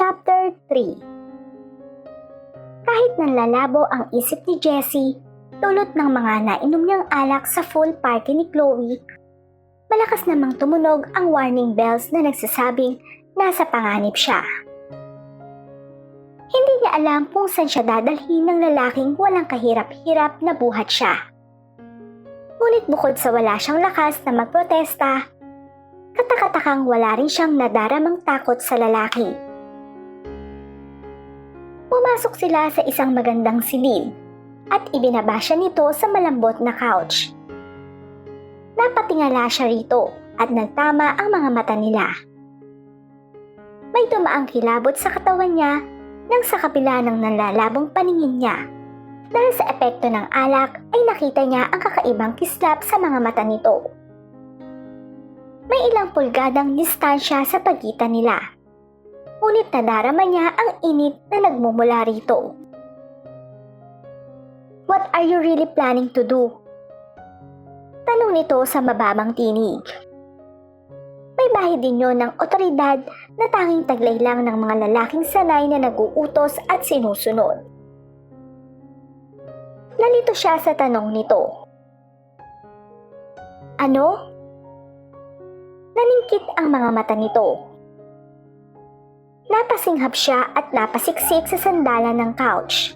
Chapter 3 Kahit nanlalabo ang isip ni Jessie, tulot ng mga nainom niyang alak sa full party ni Chloe, malakas namang tumunog ang warning bells na nagsasabing nasa panganib siya. Hindi niya alam kung saan siya dadalhin ng lalaking walang kahirap-hirap na buhat siya. Ngunit bukod sa wala siyang lakas na magprotesta, katakatakang wala rin siyang nadaramang takot sa lalaki. Pumasok sila sa isang magandang silid at ibinaba siya nito sa malambot na couch. Napatingala siya rito at nagtama ang mga mata nila. May tumaang kilabot sa katawan niya nang sa kapila ng nanlalabong paningin niya. Dahil sa epekto ng alak ay nakita niya ang kakaibang kislap sa mga mata nito. May ilang pulgadang distansya sa pagitan nila. Ngunit nadarama niya ang init na nagmumula rito. What are you really planning to do? Tanong nito sa mababang tinig. May bahay din yon ng otoridad na tanging taglay lang ng mga lalaking sanay na naguutos at sinusunod. Nalito siya sa tanong nito. Ano? Naningkit ang mga mata nito. Napasinghap siya at napasiksik sa sandalan ng couch.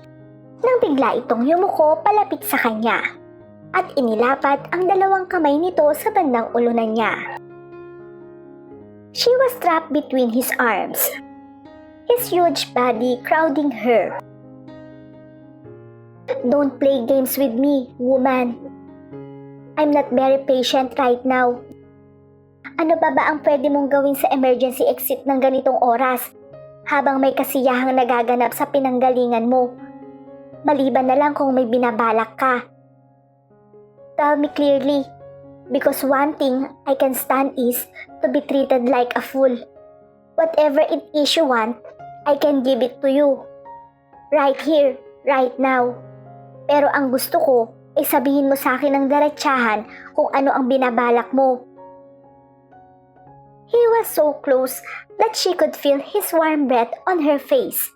Nang bigla itong yumuko palapit sa kanya at inilapat ang dalawang kamay nito sa bandang ulunan niya. She was trapped between his arms, his huge body crowding her. Don't play games with me, woman. I'm not very patient right now. Ano ba ba ang pwede mong gawin sa emergency exit ng ganitong oras habang may kasiyahang nagaganap sa pinanggalingan mo? Maliban na lang kung may binabalak ka. Tell me clearly, because one thing I can stand is to be treated like a fool. Whatever it is you want, I can give it to you. Right here, right now. Pero ang gusto ko ay sabihin mo sa akin ng diretsahan kung ano ang binabalak mo. He was so close that she could feel his warm breath on her face,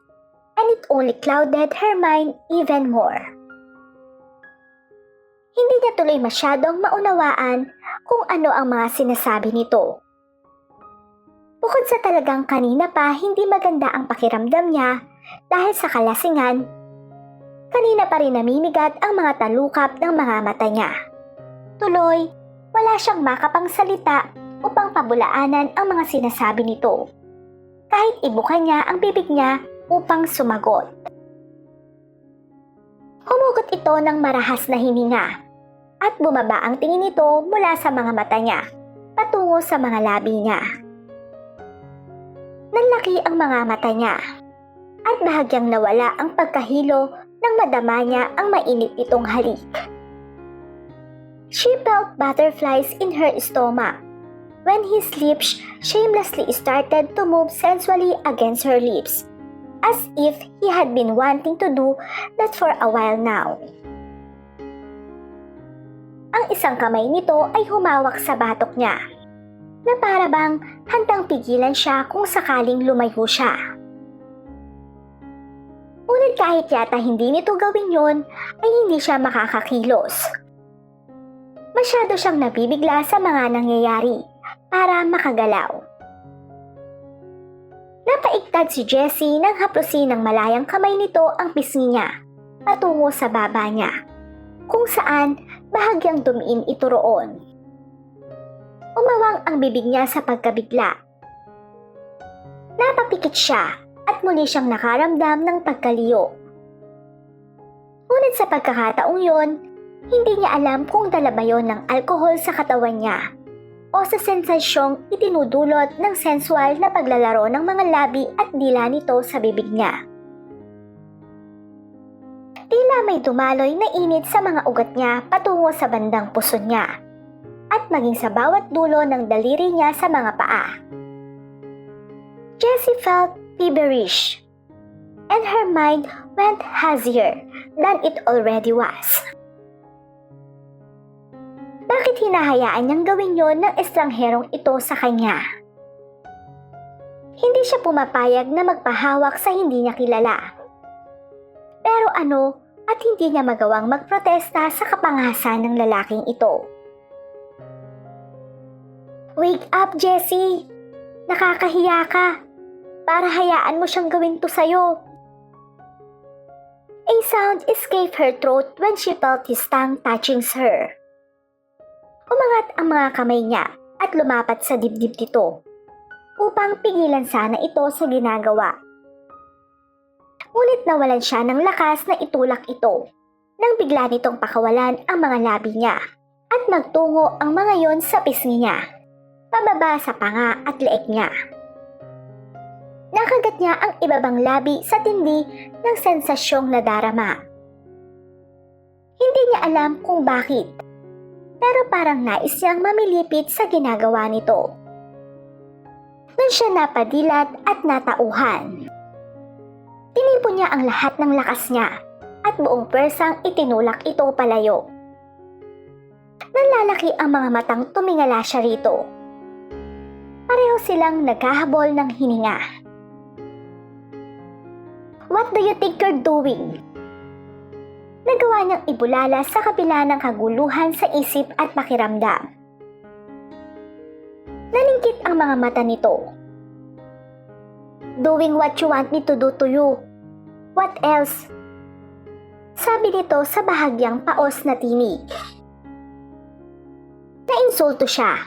and it only clouded her mind even more. Hindi niya tuloy masyadong maunawaan kung ano ang mga sinasabi nito. Bukod sa talagang kanina pa hindi maganda ang pakiramdam niya dahil sa kalasingan, kanina pa rin namimigat ang mga talukap ng mga mata niya. Tuloy, wala siyang makapang salita upang pabulaanan ang mga sinasabi nito. Kahit ibuka niya ang bibig niya upang sumagot. Humugot ito ng marahas na hininga at bumaba ang tingin nito mula sa mga mata niya patungo sa mga labi niya. Nanlaki ang mga mata niya at bahagyang nawala ang pagkahilo nang madama niya ang mainit itong halik. She felt butterflies in her stomach when his lips shamelessly started to move sensually against her lips, as if he had been wanting to do that for a while now. Ang isang kamay nito ay humawak sa batok niya, na para bang handang pigilan siya kung sakaling lumayo siya. Ngunit kahit yata hindi nito gawin yon, ay hindi siya makakakilos. Masyado siyang nabibigla sa mga nangyayari para makagalaw. Napaiktad si Jessie nang haplusin ng malayang kamay nito ang pisngi niya patungo sa baba niya, kung saan bahagyang dumiin ito roon. Umawang ang bibig niya sa pagkabigla. Napapikit siya at muli siyang nakaramdam ng pagkaliyo. Ngunit sa pagkakataong yon, hindi niya alam kung dala ba yon ng alkohol sa katawan niya o sa sensasyong itinudulot ng sensual na paglalaro ng mga labi at dila nito sa bibig niya. Tila may dumaloy na init sa mga ugat niya patungo sa bandang puso niya at maging sa bawat dulo ng daliri niya sa mga paa. Jessie felt feverish and her mind went hazier than it already was. Bakit hinahayaan niyang gawin yon ng estrangherong ito sa kanya? Hindi siya pumapayag na magpahawak sa hindi niya kilala. Pero ano at hindi niya magawang magprotesta sa kapangasan ng lalaking ito. Wake up, Jessie! Nakakahiya ka. Para hayaan mo siyang gawin to sa'yo. A sound escaped her throat when she felt his tongue touching her. Umangat ang mga kamay niya at lumapat sa dibdib nito upang pigilan sana ito sa ginagawa. Ngunit nawalan siya ng lakas na itulak ito nang bigla nitong pakawalan ang mga labi niya at magtungo ang mga yon sa pisngi niya, pababa sa panga at leeg niya. Nakagat niya ang ibabang labi sa tindi ng sensasyong nadarama. Hindi niya alam kung bakit, pero parang nais niyang mamilipit sa ginagawa nito. Nang siya napadilat at natauhan. Tinipon niya ang lahat ng lakas niya at buong persang itinulak ito palayo. Nanlalaki ang mga matang tumingala siya rito. Pareho silang naghahabol ng hininga. What do you think you're doing? Nagawa niyang ibulala sa kabila ng kaguluhan sa isip at pakiramdam. Nalingkit ang mga mata nito. Doing what you want me to do to you. What else? Sabi nito sa bahagyang paos na tinig. Nainsulto siya.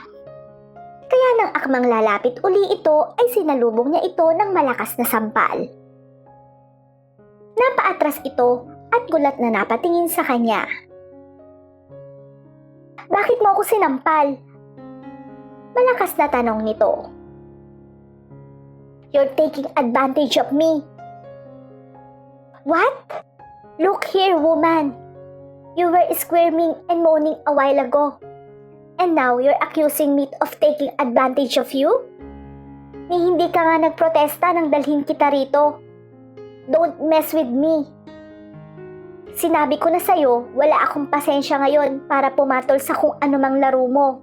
Kaya nang akmang lalapit uli ito ay sinalubong niya ito ng malakas na sampal. Napaatras ito at gulat na napatingin sa kanya. Bakit mo ako sinampal? Malakas na tanong nito. You're taking advantage of me. What? Look here, woman. You were squirming and moaning a while ago. And now you're accusing me of taking advantage of you? Ni hindi ka nga nagprotesta nang dalhin kita rito. Don't mess with me. Sinabi ko na sa'yo, wala akong pasensya ngayon para pumatol sa kung anumang laro mo.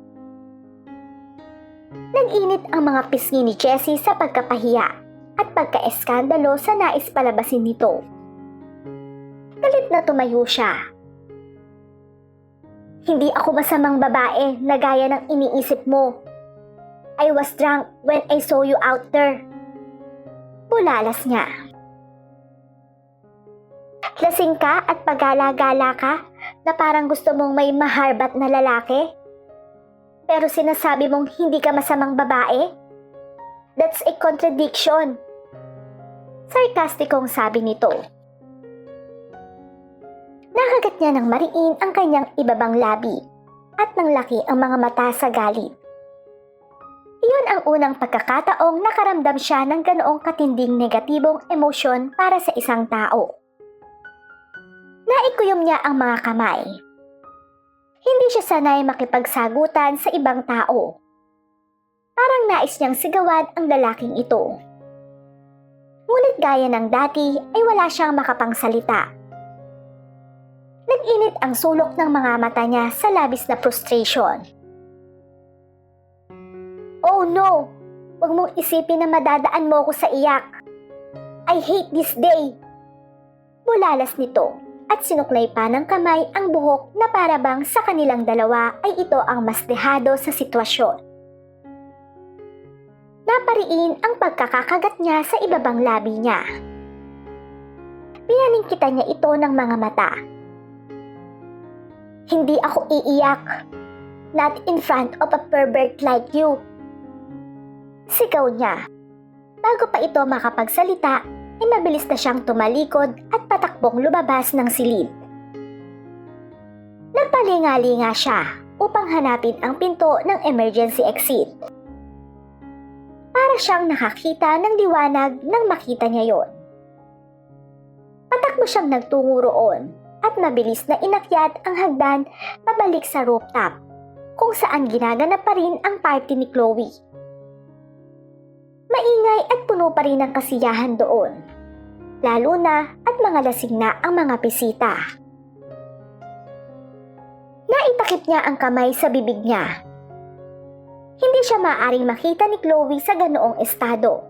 Nag-init ang mga pisngi ni Jessie sa pagkapahiya at pagka-eskandalo sa nais palabasin nito. Galit na tumayo siya. Hindi ako masamang babae na gaya ng iniisip mo. I was drunk when I saw you out there. Bulalas niya. Lasing ka at pagala-gala ka na parang gusto mong may maharbat na lalaki? Pero sinasabi mong hindi ka masamang babae? That's a contradiction. Sarkastikong sabi nito. Nakagat niya ng mariin ang kanyang ibabang labi at nang laki ang mga mata sa galit. Iyon ang unang pagkakataong nakaramdam siya ng ganoong katinding negatibong emosyon para sa isang tao. Naikuyom niya ang mga kamay. Hindi siya sanay makipagsagutan sa ibang tao. Parang nais niyang sigawan ang lalaking ito. Ngunit gaya ng dati ay wala siyang makapangsalita. Nag-init ang sulok ng mga mata niya sa labis na frustration. Oh no! Huwag mong isipin na madadaan mo ako sa iyak. I hate this day! Bulalas nito at sinuklay pa ng kamay ang buhok na parabang sa kanilang dalawa ay ito ang mas dehado sa sitwasyon. Napariin ang pagkakakagat niya sa ibabang labi niya. Pinaningkitan niya ito ng mga mata. Hindi ako iiyak. Not in front of a pervert like you. Sigaw niya. Bago pa ito makapagsalita, ay mabilis na siyang tumalikod at patakbong lumabas ng silid. Nagpalinga-linga siya upang hanapin ang pinto ng emergency exit. Para siyang nakakita ng liwanag nang makita niya yon. Patakbo siyang nagtungo roon at mabilis na inakyat ang hagdan pabalik sa rooftop kung saan ginaganap pa rin ang party ni Chloe. Maingay at puno pa rin ang kasiyahan doon. Lalo na at mga lasing na ang mga bisita. Naitakip niya ang kamay sa bibig niya. Hindi siya maaring makita ni Chloe sa ganoong estado.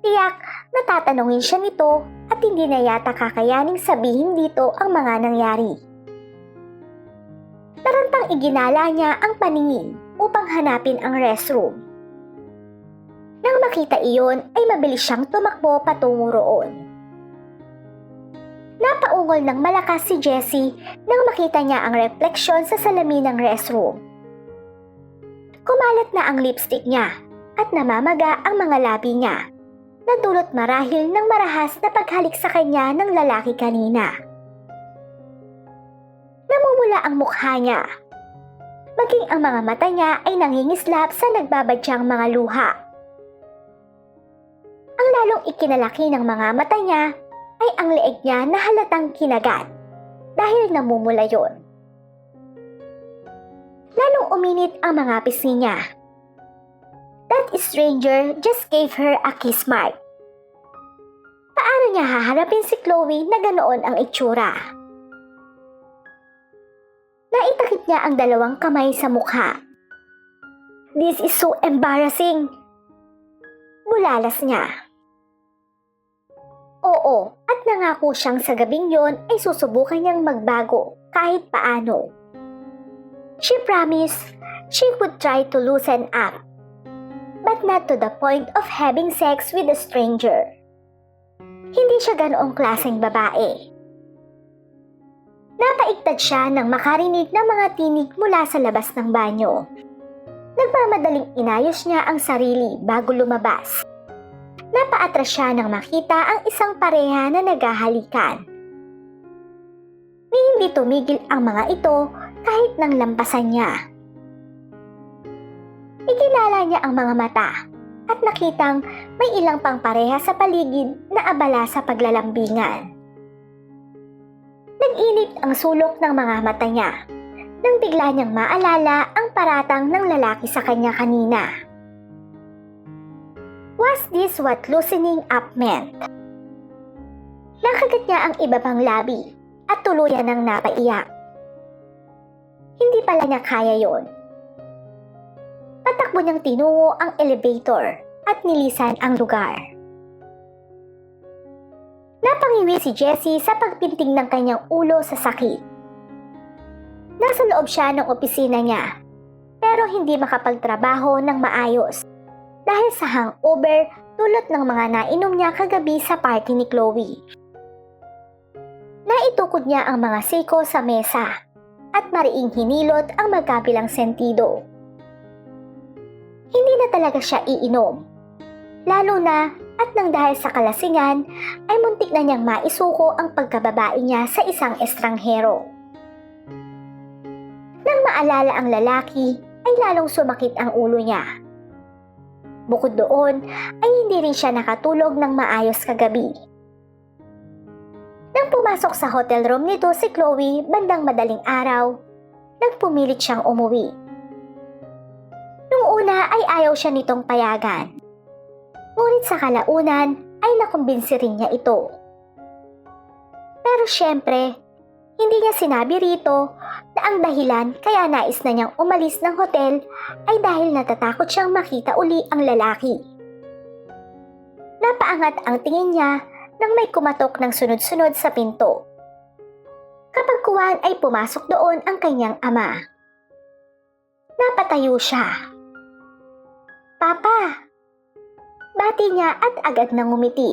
Tiyak, natatanungin siya nito at hindi na yata kakayaning sabihin dito ang mga nangyari. Tarantang iginala niya ang paningin upang hanapin ang restroom. Nang makita iyon ay mabilis siyang tumakbo patungo roon. Napaungol ng malakas si Jessie nang makita niya ang refleksyon sa salamin ng restroom. Kumalat na ang lipstick niya at namamaga ang mga labi niya. Nadulot marahil ng marahas na paghalik sa kanya ng lalaki kanina. Namumula ang mukha niya. Maging ang mga mata niya ay nangingislap sa nagbabadyang mga luha. Ang lalong ikinalaki ng mga mata niya ay ang leeg niya na halatang kinagat dahil namumula yon. Lalong uminit ang mga pisngi niya. That stranger just gave her a kiss mark. Paano niya haharapin si Chloe na ganoon ang itsura? Naitakip niya ang dalawang kamay sa mukha. This is so embarrassing. Bulalas niya. Oo, at nangako siyang sa gabing yon ay susubukan niyang magbago kahit paano. She promised she would try to loosen up, but not to the point of having sex with a stranger. Hindi siya ganoong klaseng babae. Napaiktad siya nang makarinig ng mga tinig mula sa labas ng banyo. Nagmamadaling inayos niya ang sarili bago lumabas. Napaatras siya nang makita ang isang pareha na naghahalikan. Ni hindi tumigil ang mga ito kahit nang lampasan niya. Ikilala niya ang mga mata at nakitang may ilang pang pareha sa paligid na abala sa paglalambingan. Nag-init ang sulok ng mga mata niya nang bigla niyang maalala ang paratang ng lalaki sa kanya kanina. Was this what loosening up meant? Nakagat niya ang iba pang labi at tuluyan ng napaiyak. Hindi pala niya kaya yon. Patakbo niyang tinungo ang elevator at nilisan ang lugar. Napangiwi si Jessie sa pagpinting ng kanyang ulo sa sakit. Nasa loob siya ng opisina niya, pero hindi makapagtrabaho ng maayos dahil sa hangover tulot ng mga nainom niya kagabi sa party ni Chloe. Naitukod niya ang mga siko sa mesa at mariing hinilot ang magkabilang sentido. Hindi na talaga siya iinom. Lalo na at nang dahil sa kalasingan ay muntik na niyang maisuko ang pagkababae niya sa isang estranghero. Nang maalala ang lalaki ay lalong sumakit ang ulo niya. Bukod doon ay hindi rin siya nakatulog ng maayos kagabi. Nang pumasok sa hotel room nito si Chloe bandang madaling araw, nagpumilit siyang umuwi. Nung una ay ayaw siya nitong payagan. Ngunit sa kalaunan ay nakumbinsi rin niya ito. Pero syempre, hindi niya sinabi rito na ang dahilan kaya nais na niyang umalis ng hotel ay dahil natatakot siyang makita uli ang lalaki. Napaangat ang tingin niya nang may kumatok ng sunod-sunod sa pinto. Kapag kuwan ay pumasok doon ang kanyang ama. Napatayo siya. Papa! Bati niya at agad nang ngumiti.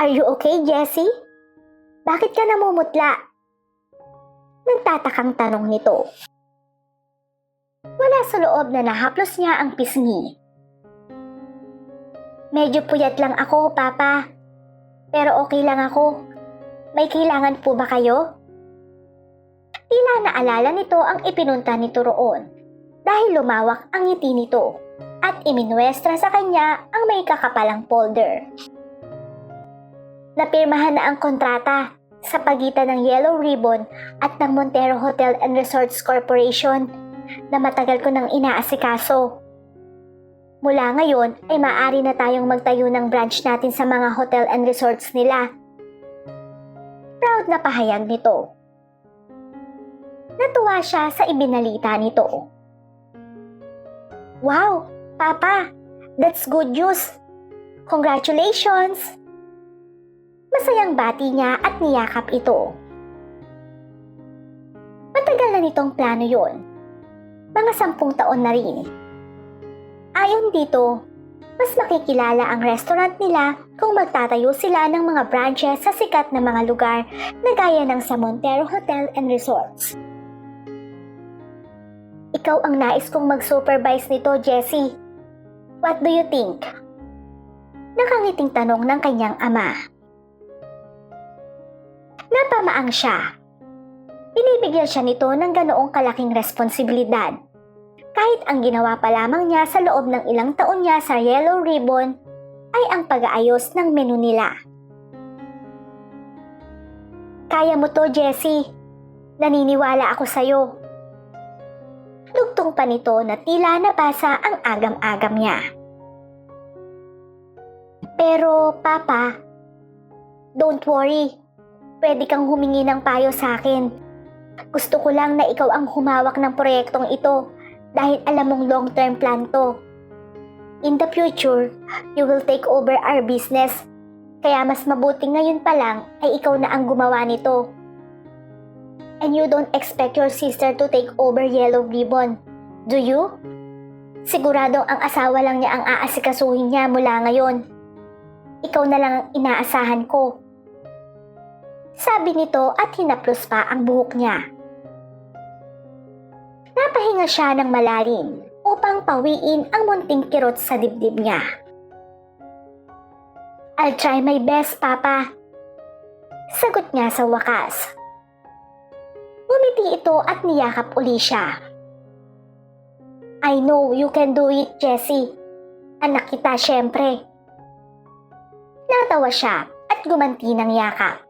Are you okay, Jessie? Bakit ka namumutla? Nagtatakang tanong nito. Wala sa loob na nahaplos niya ang pisngi. Medyo puyat lang ako, Papa. Pero okay lang ako. May kailangan po ba kayo? Tila naalala nito ang ipinunta nito roon dahil lumawak ang ngiti nito at iminuestra sa kanya ang may kakapalang folder. Napirmahan na ang kontrata sa pagitan ng Yellow Ribbon at ng Montero Hotel and Resorts Corporation na matagal ko nang inaasikaso. Mula ngayon ay maaari na tayong magtayo ng branch natin sa mga hotel and resorts nila. Proud na pahayag nito. Natuwa siya sa ibinalita nito. Wow, Papa, That's good news. Congratulations! Masayang bati niya at niyakap ito. Matagal na nitong plano yon. Mga sampung taon na rin. Ayon dito, mas makikilala ang restaurant nila kung magtatayo sila ng mga branches sa sikat na mga lugar na gaya ng sa Montero Hotel and Resorts. Ikaw ang nais kong mag-supervise nito, Jessie. What do you think? Nakangiting tanong ng kanyang ama. Napamaang siya. Binibigyan siya nito ng ganoong kalaking responsibilidad. Kahit ang ginawa pa lamang niya sa loob ng ilang taon niya sa Yellow Ribbon ay ang pag-aayos ng menu nila. Kaya mo to, Jessie. Naniniwala ako sa'yo. Lugtong pa nito na tila nabasa ang agam-agam niya. Pero, Papa, don't worry. Pwede kang humingi ng payo sa akin. Gusto ko lang na ikaw ang humawak ng proyektong ito dahil alam mong long-term plan to. In the future, you will take over our business. Kaya mas mabuti ngayon pa lang ay ikaw na ang gumawa nito. And you don't expect your sister to take over Yellow Ribbon, do you? Siguradong ang asawa lang niya ang aasikasuhin niya mula ngayon. Ikaw na lang ang inaasahan ko. Sabi nito at hinaplos pa ang buhok niya. Napahinga siya ng malalim upang pawiin ang munting kirot sa dibdib niya. I'll try my best, Papa. Sagot niya sa wakas. Ngumiti ito at niyakap uli siya. I know you can do it, Jessie. Anak kita, syempre. Natawa siya at gumanti ng yakap.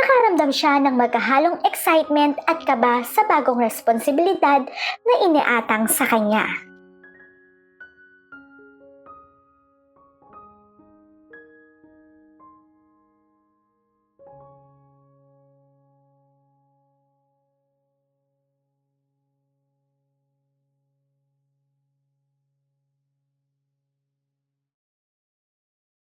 Nakaramdam siya ng magkahalong excitement at kaba sa bagong responsibilidad na iniatang sa kanya.